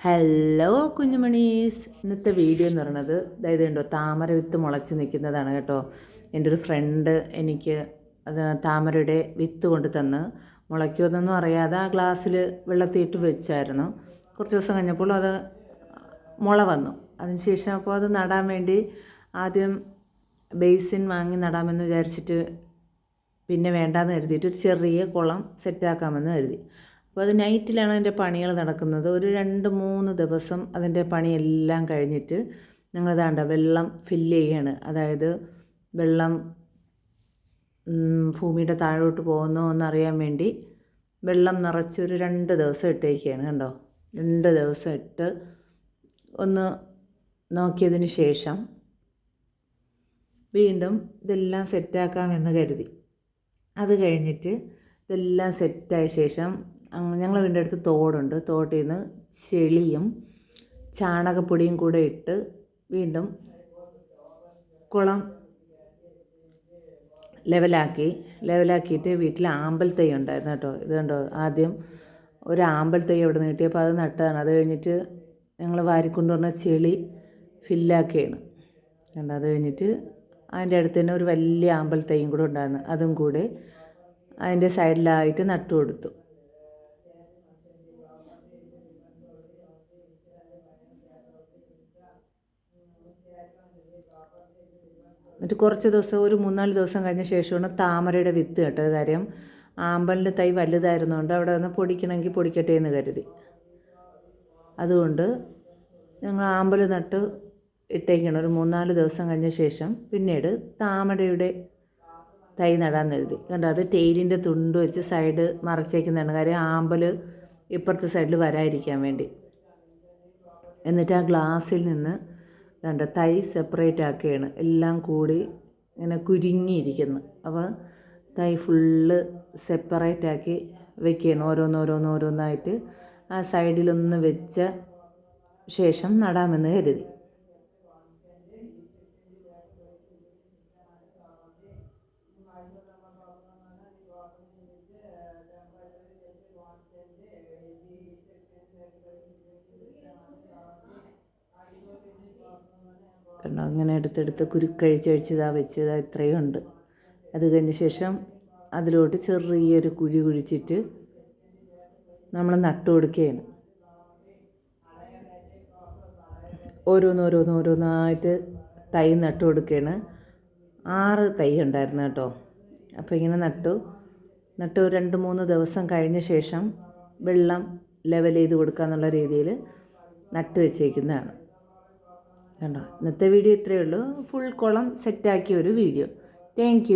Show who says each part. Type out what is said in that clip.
Speaker 1: Hello കുഞ്ഞുമണീസ്. ഇന്നത്തെ video എന്ന് പറയുന്നത് അതായത് ഉണ്ടോ താമര വിത്ത് മുളച്ച് നിൽക്കുന്നതാണ് കേട്ടോ. എന്റെ ഒരു ഫ്രണ്ട് എനിക്ക് അത് താമരയുടെ വിത്ത് കൊണ്ട് തന്ന് മുളയ്ക്കുമെന്നൊന്നും അറിയാതെ ആ ഗ്ലാസ്സിൽ വെള്ളത്തിയിട്ട് വെച്ചായിരുന്നു. കുറച്ച് ദിവസം കഴിഞ്ഞപ്പോൾ അത് മുള വന്നു. അതിനുശേഷം അപ്പോൾ അത് നടാൻ വേണ്ടി ആദ്യം ബേസിൻ വാങ്ങി നടാമെന്ന് വിചാരിച്ചിട്ട് പിന്നെ വേണ്ടാന്ന് കരുതിയിട്ട് ഒരു ചെറിയ കുളം സെറ്റാക്കാമെന്ന് കരുതി. അപ്പോൾ അത് നൈറ്റിലാണ് അതിന്റെ പണികൾ നടക്കുന്നത്. ഒരു രണ്ട് മൂന്ന് ദിവസം അതിന്റെ പണിയെല്ലാം കഴിഞ്ഞിട്ട് ഞങ്ങളിതാണ്ട വെള്ളം ഫില്ല് ചെയ്യാണ്. അതായത് വെള്ളം ഭൂമിയുടെ താഴോട്ട് പോകുന്നോ എന്നറിയാൻ വേണ്ടി വെള്ളം നിറച്ചൊരു രണ്ട് ദിവസം ഇട്ടേക്കാണ് കണ്ടോ? രണ്ട് ദിവസം ഇട്ട് ഒന്ന് നോക്കിയതിന് ശേഷം വീണ്ടും ഇതെല്ലാം സെറ്റാക്കാമെന്ന് കരുതി. അത് കഴിഞ്ഞിട്ട് ഇതെല്ലാം സെറ്റായ ശേഷം ഞങ്ങൾ വീടിന്റെ അടുത്ത് തോടുണ്ട്. തോട്ടിൽ നിന്ന് ചെളിയും ചാണകപ്പൊടിയും കൂടെ ഇട്ട് വീണ്ടും കുളം ലെവലാക്കി ലെവലാക്കിയിട്ട് വീട്ടിൽ ആമ്പൽ തൈ ഉണ്ടായിരുന്നു കേട്ടോ. ഇത് കണ്ടോ? ആദ്യം ഒരു ആമ്പൽ തൈ അവിടെ കിട്ടിയപ്പോൾ അത് നട്ടതാണ്. അത് കഴിഞ്ഞിട്ട് ഞങ്ങൾ വാരിക്കൊണ്ടുവന്ന ചെളി ഫില്ലാക്കിയാണ്. കണ്ടോ? അത് കഴിഞ്ഞിട്ട് അതിന്റെ അടുത്ത് തന്നെ ഒരു വലിയ ആമ്പൽ തൈയും കൂടെ ഉണ്ടായിരുന്നു. അതും കൂടെ അതിന്റെ സൈഡിലായിട്ട് നട്ടു കൊടുത്തു. എന്നിട്ട് കുറച്ച് ദിവസം ഒരു മൂന്നാൽ ദിവസം കഴിഞ്ഞ ശേഷമാണ് താമരയുടെ വിത്ത് കേട്ടത് കാര്യം. ആമ്പലിന്റെ തൈ വലുതായിരുന്നുകൊണ്ട് അവിടെ നിന്ന് പൊടിക്കണമെങ്കിൽ പൊടിക്കട്ടെ എന്ന് കരുതി. അതുകൊണ്ട് ഞങ്ങൾ ആമ്പൽ നട്ട് ഇട്ടേക്കണം. ഒരു മൂന്നാൽ ദിവസം കഴിഞ്ഞ ശേഷം പിന്നീട് താമരയുടെ തൈ നടാൻ കരുതി. കണ്ടോ അത് ടെയിലിന്റെ തുണ്ട് വെച്ച് സൈഡ് മറച്ചേക്കുന്നതാണ് കാര്യം. ആമ്പൽ ഇപ്പുറത്തെ സൈഡിൽ വരാതിരിക്കാൻ വേണ്ടി. എന്നിട്ട് ആ ഗ്ലാസ്സിൽ നിന്ന് രണ്ട് തൈ സെപ്പറേറ്റ് ആക്കുകയാണ് എല്ലാം കൂടി ഇങ്ങനെ കുരുങ്ങിയിരിക്കുന്നു. അപ്പോൾ തൈ ഫുള്ള് സെപ്പറേറ്റ് ആക്കി വെക്കുകയാണ്. ഓരോന്നോരോന്നോരോന്നായിട്ട് ആ സൈഡിലൊന്ന് വെച്ച ശേഷം നടാമെന്ന് കരുതി. കണ്ടോ അങ്ങനെ എടുത്തെടുത്ത് കുരുക്കഴിച്ചഴിച്ചതാ വെച്ചതാ ഇത്രയും ഉണ്ട്. അത് കഴിഞ്ഞ ശേഷം അതിലോട്ട് ചെറിയൊരു കുഴി കുഴിച്ചിട്ട് നമ്മൾ നട്ടു കൊടുക്കുകയാണ്. ഓരോന്നോരോന്ന് ഓരോന്നായിട്ട് തൈ നട്ടു കൊടുക്കുകയാണ്. ആറ് തൈ ഉണ്ടായിരുന്നു കേട്ടോ. അപ്പോൾ ഇങ്ങനെ നട്ടു. നട്ടു രണ്ട് മൂന്ന് ദിവസം കഴിഞ്ഞ ശേഷം വെള്ളം ലെവൽ ചെയ്ത് കൊടുക്കുക എന്നുള്ള രീതിയിൽ നട്ടു വെച്ചേക്കുന്നതാണ്. കണ്ടോ? ഇന്നത്തെ വീഡിയോ ഇത്രയേ ഉള്ളൂ. ഫുൾ കുളം സെറ്റാക്കിയ ഒരു വീഡിയോ താങ്ക്